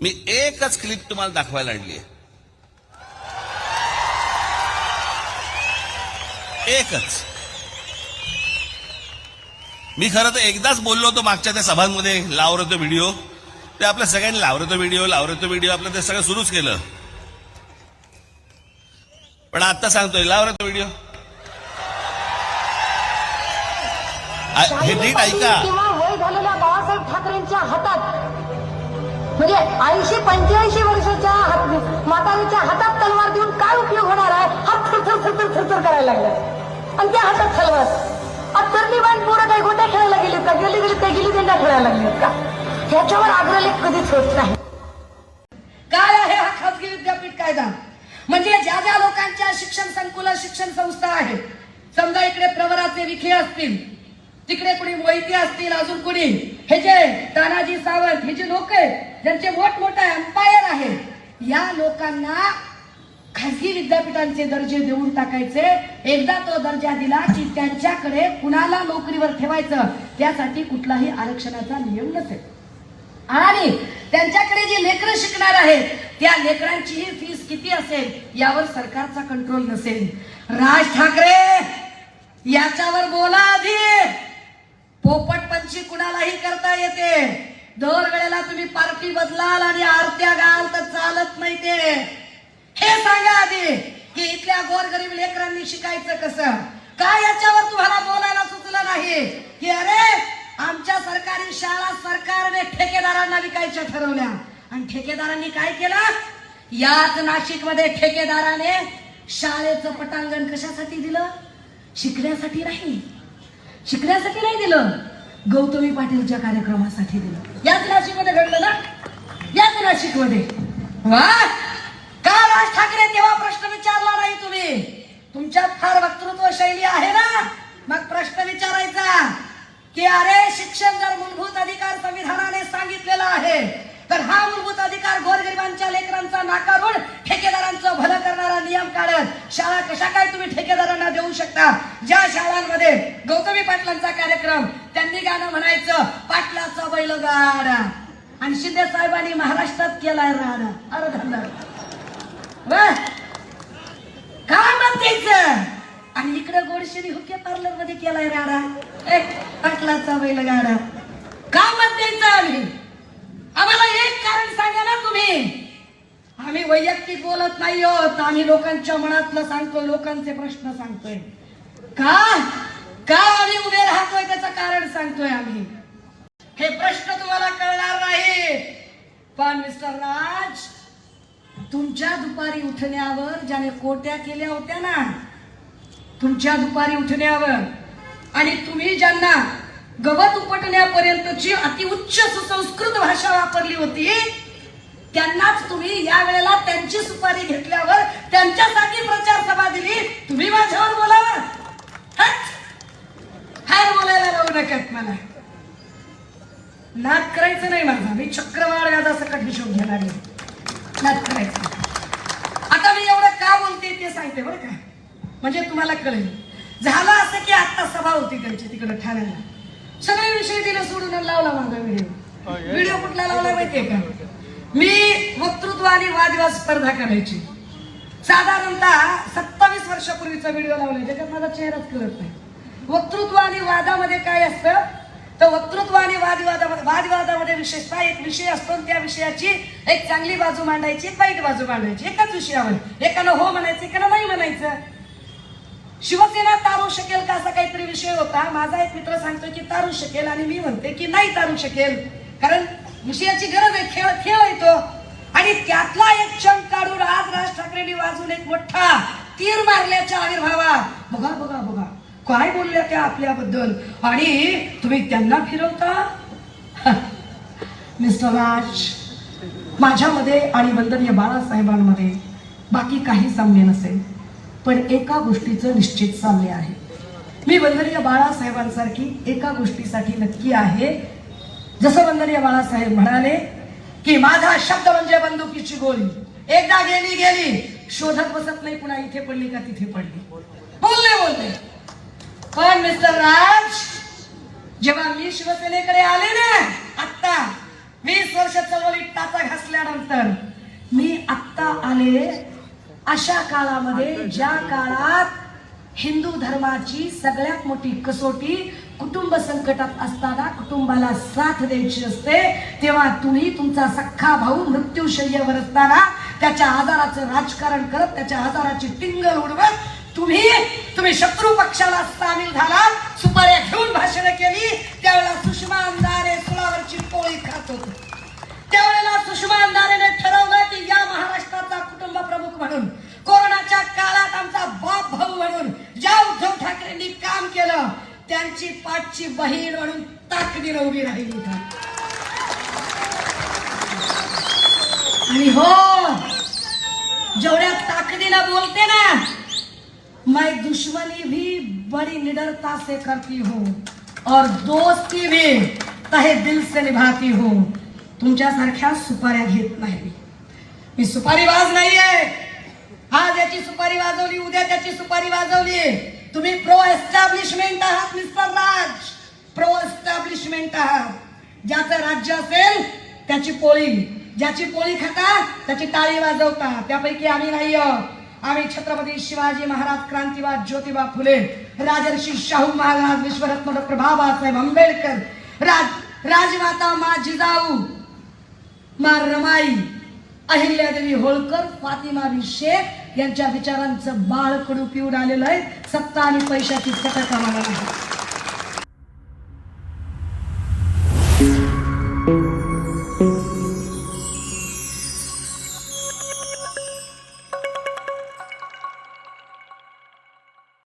मी एकच क्लिप तुम्हाला दाखवायला आणली एकच. मी खरं तर एकदाच बोललो होतो मागच्या त्या सभांमध्ये लावरतो व्हिडिओ ते आपल्या सगळ्यांनी लावरतो व्हिडिओ लावलं होतं व्हिडिओ आपलं ते सगळं सुरूच केलं. पण आता सांगतोय लावरतो व्हिडिओ हे नीट ऐका. बाळासाहेब ठाकरेंच्या हातात म्हणजे ऐंशी पंच्याऐंशी वर्षाच्या हात- हातात तलवार देऊन काय उपयोग होणार आहे? हात थरथर थरथर थरथर करायला लागला. आणि त्या हातात तलवार. आता बाण पोरं काही गोट्या खेळायला गेले का? गेली गेली ते गेली त्यांना खेळायला लागले का? ह्याच्यावर आग्रलेख कधीच होत नाही. काय आहे हा खासगी विद्यापीठ कायदा? म्हणजे ज्या ज्या लोकांच्या शिक्षण संकुल शिक्षण संस्था आहेत समजा इकडे प्रवराचे विखे असतील तिकडे कुणी मोहिते असतील अजून कुणी हे जे तानाजी सावंत हे जे लोक आहेत ज्यांचे मोठमोठे एम्पायर आहेत या लोकांना खासगी विद्यापीठांचे दर्जे देऊन टाकायचे. एकदा तो दर्जा दिला की त्यांच्याकडे कुणाला नोकरीवर ठेवायचं त्यासाठी कुठलाही आरक्षणाचा नियम नसेल. आणि त्यांच्याकडे जी लेकरं शिकणार आहेत त्या लेकरांचीही फीस किती असेल यावर सरकारचा कंट्रोल नसेल. राज ठाकरे याच्यावर बोला आधी. पोपटपंची कुणालाही करता येते. दर वेळेला तुम्ही पार्टी बदलाल आणि आरत्या गाल तर चालत नाही ते हे सांगा आधी की इथल्या गोरगरीब लेकरांनी शिकायचं कसं? काय याच्यावर तुम्हाला बोलायला सुचलं नाही? की अरे आमच्या सरकारी शाळा सरकारने ठेकेदारांना विकायच्या ठरवल्या. आणि ठेकेदारांनी काय केलं? याच नाशिकमध्ये ठेकेदाराने शाळेचं पटांगण कशासाठी दिलं? शिकण्यासाठी नाही. शिकण्यासाठी नाही दिलं. गौतमी पाटीलच्या कार्यक्रमासाठी दिलं. याच नाशिकमध्ये घडलं ना? याच नाशिकमध्ये. वा! का राज ठाकरे तेव्हा प्रश्न विचारला नाही तुम्ही? तुमच्यात फार वक्तृत्व शैली आहे ना? मग प्रश्न विचारायचा. की अरे शिक्षण जर मूलभूत अधिकार संविधानाने सांगितलेला आहे तर हा मूलभूत अधिकार गोरगरिबांच्या लेकरांचा नाकारून ठेकेदारांचं भलं करणारा नियम काढत शाळा कशा काय तुम्ही ठेकेदारांना देऊ शकता? ज्या शाळांमध्ये गौतमी पाटलांचा कार्यक्रम त्यांनी गाणं म्हणायचं पाटलाचा बैलगाडा. आणि शिंदे साहेबांनी महाराष्ट्रात केलाय राडा. अरे धंदा काय का आणि इकडे गोडशिरी हुके पार्लरमध्ये केलाय राडा. ए पाटलाचा बैलगाडा. का मत आम्ही? आम्हाला एक कारण सांगा ना तुम्ही. आम्ही वैयक्तिक बोलत नाही आहोत आम्ही लोकांच्या मनातलं सांगतोय लोकांचे प्रश्न सांगतोय. का? का आम्ही उभे राहतोय त्याचं कारण सांगतोय आम्ही. हे प्रश्न तुम्हाला कळणार नाही. पण मिस्टर राज तुमच्या दुपारी उठण्यावर ज्याने कोट्या केल्या होत्या ना तुमच्या दुपारी उठण्यावर आणि तुम्ही ज्यांना गवत उपटण्यापर्यंतची अतिउच्च सुसंस्कृत भाषा वापरली होती त्यांनाच तुम्ही या वेळेला त्यांची सुपारी घेतल्यावर त्यांच्यासाठी प्रचार सभा दिली. तुम्ही माझ्यावर बोलावं. मला नाद करायचं नाही माझा. मी चक्रवाळ यादा सकट हिशोब घेणार आहे नाद करायचं आता मी एवढं का बोलते ते सांगते बरं का? म्हणजे तुम्हाला कळेल. झालं असं की आता सभा होती त्यांची तिकडे ठाण्याला. सगळे विषय दिले सोडून लावला माझा व्हिडिओ व्हिडिओ कुठला लावला माहितीये का? मी वक्तृत्व आणि वादविवाद स्पर्धा करायची. साधारणतः सत्तावीस वर्षापूर्वीचा व्हिडिओ लावला ज्याच्यात माझा चेहराच कळत नाही. वक्तृत्व आणि वादामध्ये काय असतं? तर वक्तृत्व आणि वादविवादामध्ये वादविवादामध्ये विशेषतः एक विषय असतो त्या विषयाची एक चांगली बाजू मांडायची एक वाईट बाजू मांडायची. एकाच विषयावर. एकानं हो म्हणायचं एकानं नाही म्हणायचं. शिवसेना तारू शकेल का असा काहीतरी विषय होता. माझा एक मित्र सांगतो की तारू शकेल आणि मी म्हणते की नाही तारू शकेल. कारण विषयाची गरज आहे खेळ खेळ येतो आणि त्यातला एक क्षण काढून आज राज ठाकरेंनी वाजून एक मोठा तीर मारल्याच्या आविर्भावा बघा बघा बघा. काय बोलल्या त्या आपल्याबद्दल? आणि तुम्ही त्यांना फिरवता? मिस्टर राज माझ्यामध्ये आणि वंदनीय बाळासाहेबांमध्ये बाकी काही साम्य नसेल पण एका गोष्टीचं निश्चित साम्य आहे. मी वंदनीय बाळासाहेबांसारखी एका गोष्टीसाठी नक्की आहे. जसं वंदनीय बाळासाहेब म्हणाले की माझा शब्द म्हणजे बंदुकीची गोळी. एकदा गेली गेली. शोधत बसत नाही पुन्हा इथे पडली का तिथे पडली. बोलले बोलले. पण मिस्टर राज जेव्हा मी शिवसेनेकडे आले ना आत्ता वीस वर्ष चळवळीत टाचा घासल्यानंतर मी आत्ता आले अशा काळामध्ये ज्या काळात हिंदू धर्माची सगळ्यात मोठी कसोटी कुटुंब संकटात असताना कुटुंबाला साथ द्यायची असते तेव्हा तुम्ही तुमचा सख्खा भाऊ मृत्यूशय्यावर असताना त्याच्या आजाराचं राजकारण करत त्याच्या आजाराची टिंगल उडवत तुम्ही तुम्ही शत्रू पक्षाला सामील झाला सुपाऱ्या घेऊन भाषण केली त्यावेळेला सुषमा अंधारे फुलावरची पोळी खात होते. त्यावेळेला सुषमा अंधारेने ठरवलं की या महाराष्ट्राचा कुटुंब प्रमुख म्हणून कोरोनाच्या काळात आमचा बाप भाऊ म्हणून ज्या उद्धव ठाकरेंनी काम केलं त्यांची पाठची बहीण म्हणून ताकदीनं उभी राहिली आणि हो जेवढ्या ताकदीला बोलते ना मैं दुश्मनी भी बड़ी निडरता से करती हूँ और दोस्ती भी तहे दिल से निभाती हूँ। तुमच्यासारख्या सुपाऱ्या घेत नाही मी. सुपारीबाज नाहीये. आज याची सुपारी वाजवली उद्या त्याची सुपारी वाजवली. तुम्ही प्रो एस्टॅब्लिशमेंट आहात मिस्टर राज. प्रो एस्टॅब्लिशमेंट आहात. ज्याचं राज्य असेल त्याची पोळी. ज्याची पोळी खाता त्याची टाळी वाजवता. त्यापैकी आम्ही नाही आहोत आम्ही छत्रपती शिवाजी महाराज क्रांतीवाद ज्योतिबा फुले राजर्षी शाहू महाराज विश्वरत्न डॉक्टर बाबासाहेब आंबेडकर राज राजमाता मा जिजाऊ मा रमाई अहिल्यादेवी होळकर फातिमा शेख यांच्या विचारांचं बाळकडू पिऊन आलेलं आहे. सत्ता आणि पैशाची सटक आम्हाला नाही.